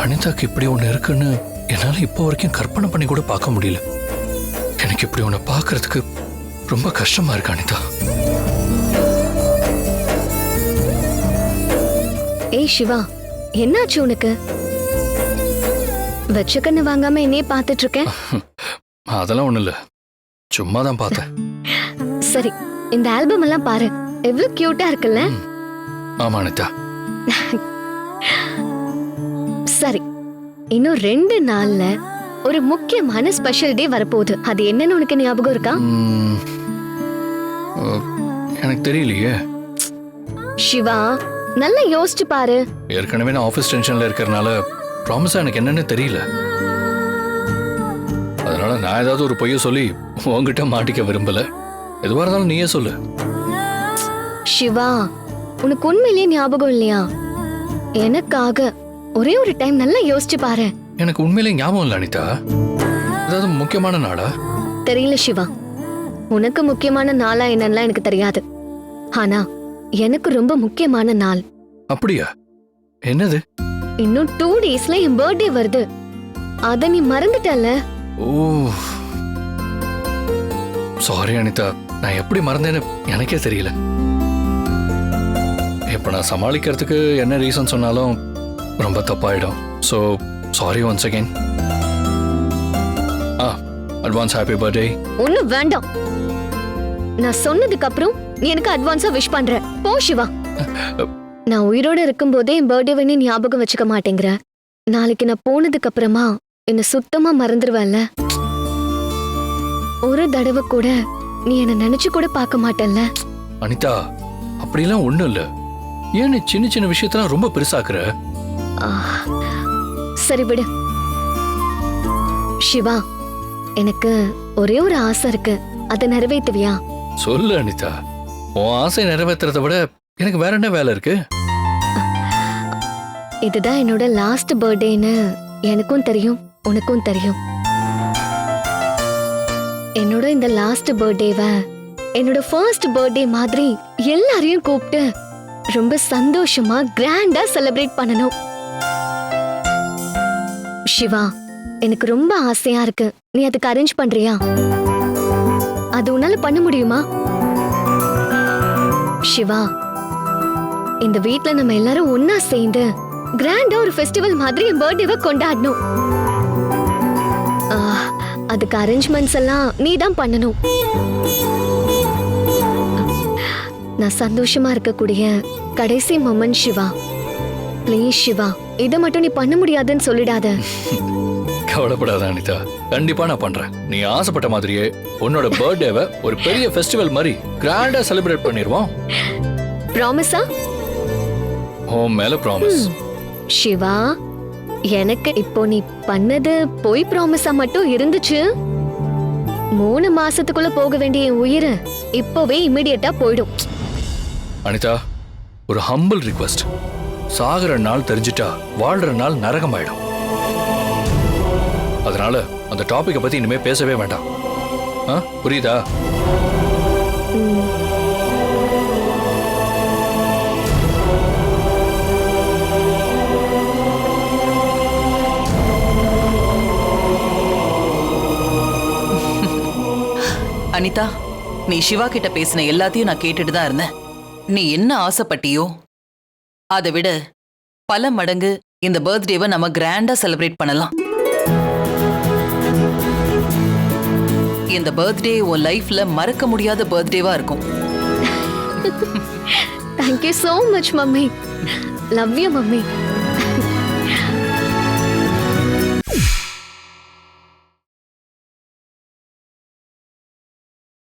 அனிதாக்கு இப்படி ஒன்று இருக்குன்னு என்னால் இப்போ வரைக்கும் கற்பனை பண்ணி கூட பார்க்க முடியல. எனக்கு இப்படி ஒன்று பார்க்கறதுக்கு ரொம்ப கஷ்டமா இருக்கு அனிதா. ஏய் சிவா என்னாச்சு உனக்கு? வச்ச கண்ணு வாங்காம என்னையே பார்த்துட்டு இருக்க அதெல்லாம் ஒன்றும் இல்லை. சும்மா தான் பார்த்தேன். சரி இந்த ஆல்பம் எல்லாம் பாரு. எவ்வளவு கியூட்டா இருக்குல்ல? ஆமா அனிதா. சரி இன்னும் ரெண்டு நாள்ல ஒரு முக்கியமான ஸ்பெஷல் டே வரப்போகுது. அது என்னன்னு உனக்கு ஞாபகம் இருக்கா? எனக்கு தெரியலையே. சிவா நல்லா யோசிச்சு பாரு. ஏற்கனவே நான் ஆஃபீஸ் டென்ஷனில் இருக்கிறனால ப்ராமிஸாக எனக்கு என்னன்னு தெரியல. அதனால நான் ஏதாவது ஒரு பொய்ய சொல்லி உன்கிட்ட மாட்டிக்க விரும்பல. எதுவாக இருந்தாலும் நீயே சொல்லு. சிவா உனக்கு உண்மையிலேயே ஞாபகம் இல்லையா? எனக்காக. ஒரே ஒரு டைம் நல்லா யோசிச்சு பாரு. எனக்கு உண்மையிலே ஞாபகம் இல்லை அனிதா. ஏதாவது முக்கியமான நாளா? தெரியல சிவா. உனக்கு முக்கியமான நாளா என்னன்னா எனக்கு தெரியாது. ஆனா எனக்கு ரொம்ப முக்கியமான நாள். அப்படியா? என்னது? இன்னும் டூ டேஸ்ல என் பர்த்டே வருது. அத நீ மறந்துட்டல ஓ சாரி அனிதா. நான் எப்படி மறந்தேன்னு எனக்கே தெரியல. இப்போ நான் சமாளிக்கிறதுக்கு என்ன ரீசன் சொன்னாலும் ரொம்ப தப்பாயிடும். So sorry once again ah advance happy birthday ஒண்ணும் வேண்டாம். நான் சொன்னதுக்கு அப்புறம் நீ எனக்கு அட்வான்ஸா விஷ் பண்ற. போ சிவா. நான் உயிரோட இருக்கும்போதே என் பர்த்டேவை நீ ஞாபகம் வச்சுக்க மாட்டேங்கிற. நாளைக்கு நான் போனதுக்கு அப்புறமா என்ன சுத்தமா மறந்துடுவல்ல ஒரு தடவை கூட நீ என்ன நினைச்சு கூட பார்க்க மாட்டல்ல அனிதா அப்படிலாம் ஒன்றும் இல்லை. ஏன் நீ சின்ன சின்ன விஷயத்தெல்லாம் ரொம்ப பெருசாக்குற? சரி விடு. சிவா எனக்கு ஒரே ஒரு ஆசை இருக்கு. அதை நிறைவேத்துவியா சொல்லு அனிதா. உன் ஆசை நிறைவேற்றுறதை விட எனக்கு வேற என்ன வேலை இருக்கு? இதுதான் என்னோட லாஸ்ட் பர்த்டேன்னு எனக்கும் தெரியும் உனக்கும் தெரியும். என்னோட இந்த லாஸ்ட் பர்த்டேவை என்னோட ஃபர்ஸ்ட் பர்த்டே மாதிரி எல்லாரையும் கூப்பிட்டு ரொம்ப சந்தோஷமா கிராண்டா செலிப்ரேட் பண்ணணும். சிவா எனக்கு ரொம்ப ஆசையா இருக்கு. நீ அதுக்கு அரேஞ்ச் பண்றியா? அது உன்னால பண்ண முடியுமா? சிவா இந்த வீட்ல நம்ம எல்லாரும் ஒன்னா சேர்ந்து கிராண்டா ஒரு ஃபெஸ்டிவல் மாதிரி என் பர்த்டேவை கொண்டாடணும். அதுக்கு அரேஞ்ச்மெண்ட்ஸ் எல்லாம் நீ தான் பண்ணணும். நான் சந்தோஷமா இருக்கக்கூடிய கடைசி மொமெண்ட் சிவா. ப்ளீஸ் சிவா. இதை மட்டும் நீ பண்ண முடியாதுன்னு சொல்லிடாத. கவலைப்படாத அனிதா. கண்டிப்பா நான் பண்றேன். நீ ஆசைப்பட்ட மாதிரியே உன்னோட பர்த்டேவை ஒரு பெரிய ஃபெஸ்டிவல் மாதிரி கிராண்டா செலிப்ரேட் பண்ணிடுவோம். ப்ராமிஸா உன் மேல ப்ராமிஸ் சிவா எனக்கு இப்போ நீ பண்ணது பொய் ப்ராமிஸா மட்டும் இருந்துச்சு. மூணு மாசத்துக்குள்ள போக வேண்டிய என் உயிர் இப்போவே இமிடியட்டா போயிடும். அனிதா ஒரு ஹம்பிள் ரிக்வெஸ்ட் சாகிற நாள் தெரிஞ்சிட்டா வாழ்ற நாள் நரகமாயிடும். அதனால அந்த டாபிக்கை பத்தி இனிமே பேசவே வேண்டாம். புரியுதா? அனிதா நீ சிவா கிட்ட பேசின எல்லாத்தையும் நான் கேட்டுட்டு தான் இருந்தேன். நீ என்ன ஆசைப்பட்டியோ? அதை விட பல மடங்கு இந்த பர்த்டேவை நம்ம கிராண்டா செலிப்ரேட் பண்ணலாம். இந்த பர்த்டே உன் லைஃப்ல மறக்க முடியாத பர்த்டேவா இருக்கும். Thank you so much mummy. Love you mummy.